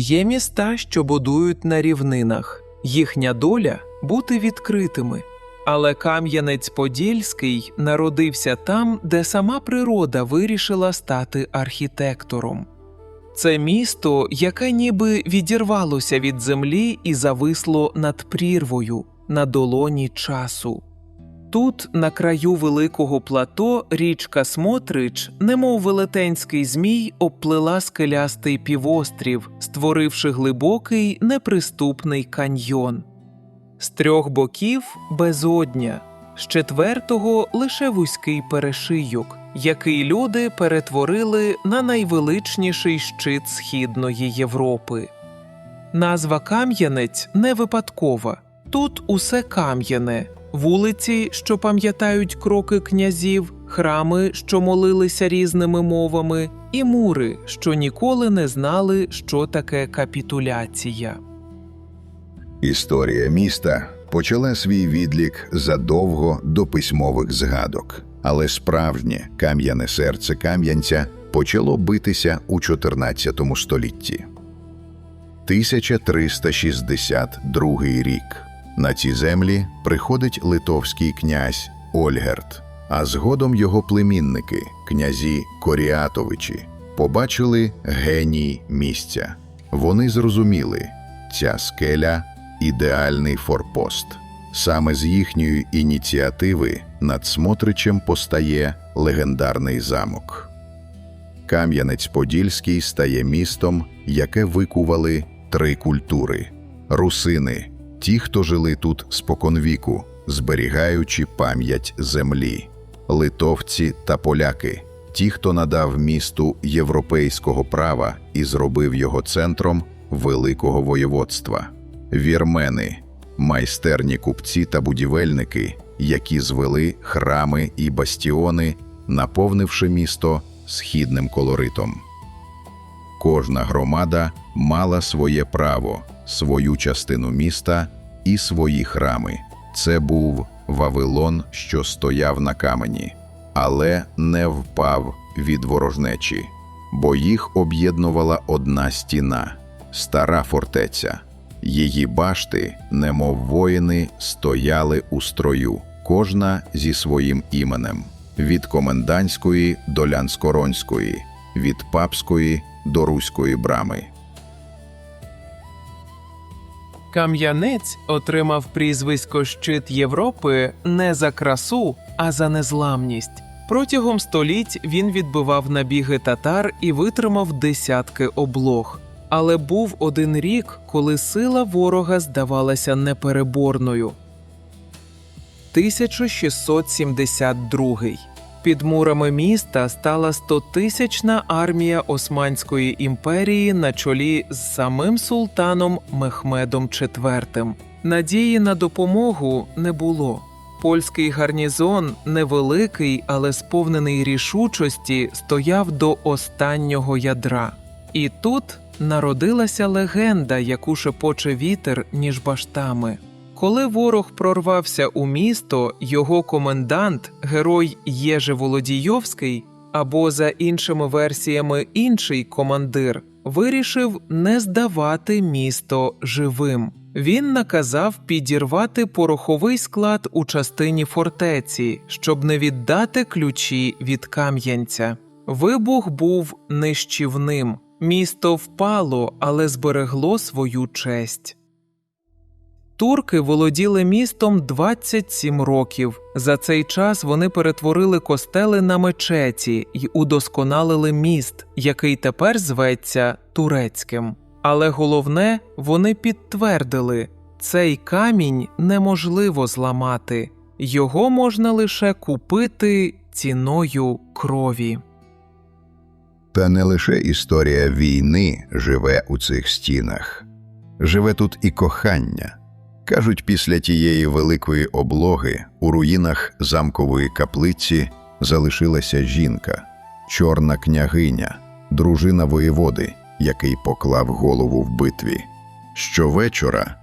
Є міста, що будують на рівнинах. Їхня доля бути відкритими. Але Кам'янець-Подільський народився там, де сама природа вирішила стати архітектором. Це місто, яке ніби відірвалося від землі і зависло над прірвою на долоні часу. Тут, на краю великого плато, річка Смотрич, немов велетенський змій, обплила скелястий півострів, створивши глибокий неприступний каньйон. З трьох боків безодня, з четвертого лише вузький перешийок, який люди перетворили на найвеличніший щит Східної Європи. Назва Кам'янець не випадкова. Тут усе кам'яне, вулиці, що пам'ятають кроки князів, храми, що молилися різними мовами, і мури, що ніколи не знали, що таке капітуляція. Історія міста почала свій відлік задовго до письмових згадок, але справжнє кам'яне серце кам'янця почало битися у 14 столітті. 1362 рік. На ці землі приходить литовський князь Ольгерт, а згодом його племінники, князі Коріатовичі, побачили геній місця. Вони зрозуміли, ця скеля ідеальний форпост. Саме з їхньої ініціативи над Смотричем постає легендарний замок. Кам'янець-Подільський стає містом, яке викували три культури: русини, ті, хто жили тут споконвіку, зберігаючи пам'ять землі, литовці та поляки, ті, хто надав місту європейського права і зробив його центром великого воєводства, вірмени, майстерні купці та будівельники, які звели храми і бастіони, наповнивши місто східним колоритом. Кожна громада мала своє право, свою частину міста і свої храми. Це був Вавилон, що стояв на камені, але не впав від ворожнечі, бо їх об'єднувала одна стіна стара фортеця. Її башти, немов воїни, стояли у строю, кожна зі своїм іменем від комендантської до лянскоронської, від папської до руської брами. Кам'янець отримав прізвисько Щит Європи не за красу, а за незламність. Протягом століть він відбивав набіги татар і витримав десятки облог. Але був один рік, коли сила ворога здавалася непереборною. 1672. Під мурами міста стала стотисячна армія Османської імперії на чолі з самим султаном Мехмедом IV. Надії на допомогу не було. Польський гарнізон, невеликий, але сповнений рішучості, стояв до останнього ядра. І тут народилася легенда, яку шепоче вітер між баштами. Коли ворог прорвався у місто, його комендант, герой Єже Володійовський, або за іншими версіями інший командир, вирішив не здавати місто живим. Він наказав підірвати пороховий склад у частині фортеці, щоб не віддати ключі від Кам'янця. Вибух був нищівним. Місто впало, але зберегло свою честь. Турки володіли містом 27 років. За цей час вони перетворили костели на мечеті й удосконалили міст, який тепер зветься турецьким. Але головне, вони підтвердили, цей камінь неможливо зламати, його можна лише купити ціною крові. Та не лише історія війни живе у цих стінах, живе тут і кохання. Кажуть, після тієї великої облоги у руїнах замкової каплиці залишилася жінка, чорна княгиня, дружина воєводи, який поклав голову в битві. Щовечора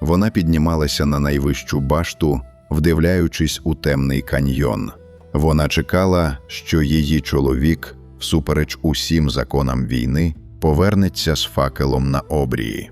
вона піднімалася на найвищу башту, вдивляючись у темний каньйон. Вона чекала, що її чоловік, всупереч усім законам війни, повернеться з факелом на обрії.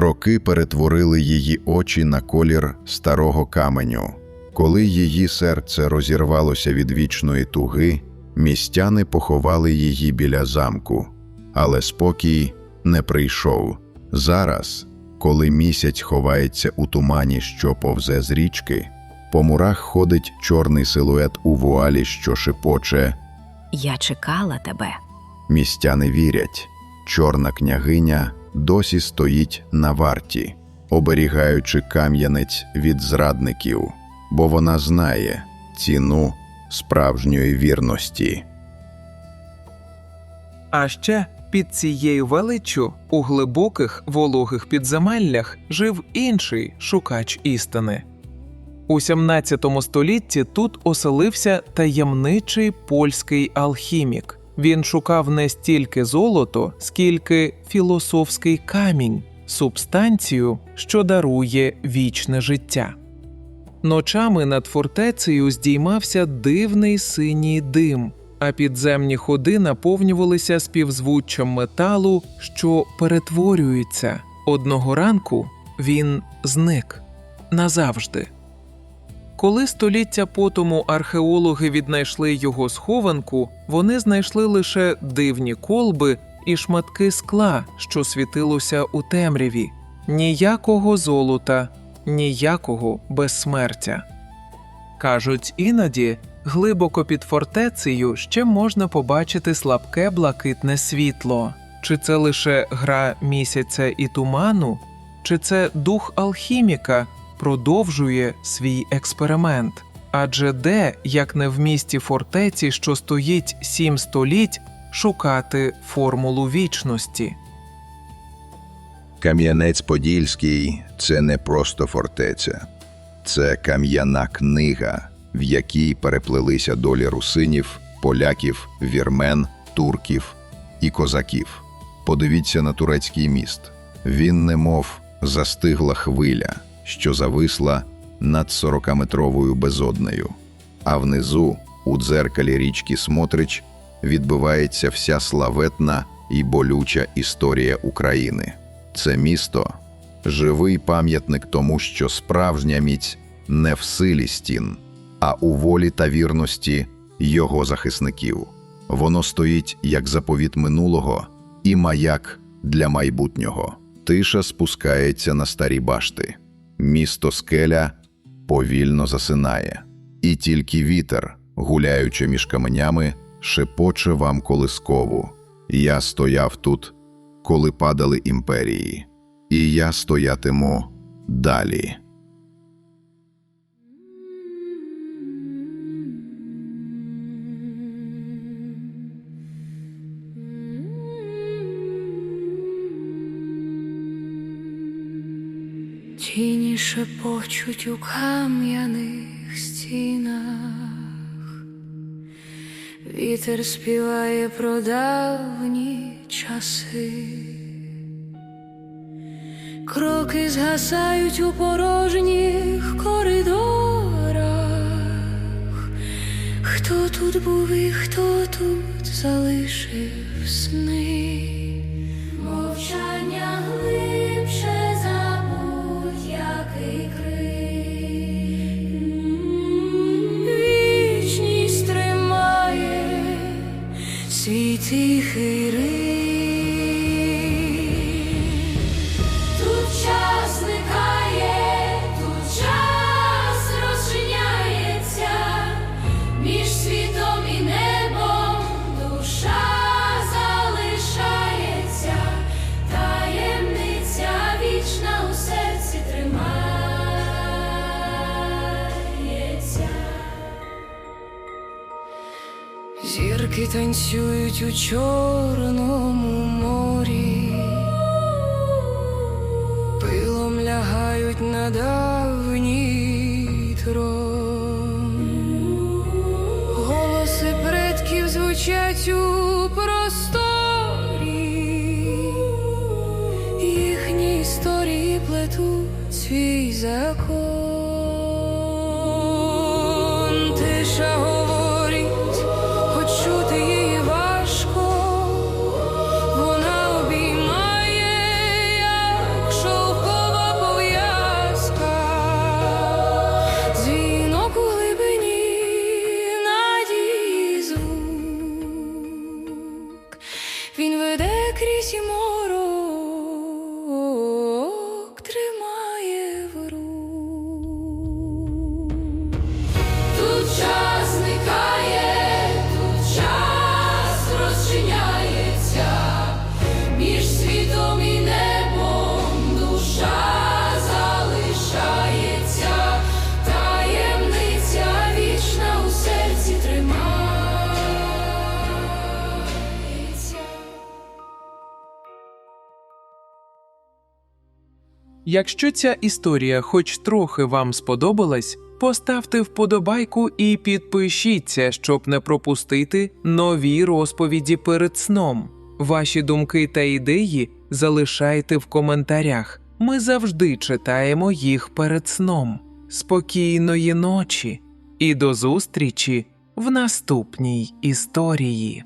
Роки перетворили її очі на колір старого каменю. Коли її серце розірвалося від вічної туги, містяни поховали її біля замку, але спокій не прийшов. Зараз, коли місяць ховається у тумані, що повзе з річки, по мурах ходить чорний силует у вуалі, що шепоче. Я чекала тебе. Містяни вірять, чорна княгиня досі стоїть на варті, оберігаючи кам'янець від зрадників, бо вона знає ціну справжньої вірності. А ще під цією величчю у глибоких вологих підземеллях жив інший шукач істини. У 17 столітті тут оселився таємничий польський алхімік. Він шукав не стільки золото, скільки філософський камінь, субстанцію, що дарує вічне життя. Ночами над фортецею здіймався дивний синій дим, а підземні ходи наповнювалися співзвуччям металу, що перетворюється. Одного ранку він зник назавжди. Коли століття потому археологи віднайшли його схованку, вони знайшли лише дивні колби і шматки скла, що світилося у темряві. Ніякого золота, ніякого безсмертя. Кажуть, іноді глибоко під фортецею ще можна побачити слабке блакитне світло. Чи це лише гра місяця і туману, чи це дух алхіміка продовжує свій експеримент? Адже де, як не в місті фортеці, що стоїть сім століть, шукати формулу вічності? Кам'янець-Подільський це не просто фортеця, це кам'яна книга, в якій переплелися долі русинів, поляків, вірмен, турків і козаків. Подивіться на турецький міст. Він немов застигла хвиля, що зависла над 40-метровою безоднею, а внизу, у дзеркалі річки Смотрич, відбивається вся славетна і болюча історія України. Це місто живий пам'ятник тому, що справжня міць не в силі стін, а у волі та вірності його захисників. Воно стоїть як заповіт минулого і маяк для майбутнього. Тиша спускається на старі башти. Місто скеля повільно засинає, і тільки вітер, гуляючи між каменями, шепоче вам колискову. Я стояв тут, коли падали імперії, і я стоятиму далі. Тіні шепочуть у кам'яних стінах, вітер співає про давні часи, кроки згасають у порожніх коридорах. Хто тут був і хто тут залишив сни? Танцюють у чорному морі, пилом лягають на давній трон. Голоси предків звучать у просторі, їхні історії плетуть свій закон. Тиша Якщо ця історія хоч трохи вам сподобалась, поставте вподобайку і підпишіться, щоб не пропустити нові розповіді перед сном. Ваші думки та ідеї залишайте в коментарях. Ми завжди читаємо їх перед сном. Спокійної ночі і до зустрічі в наступній історії.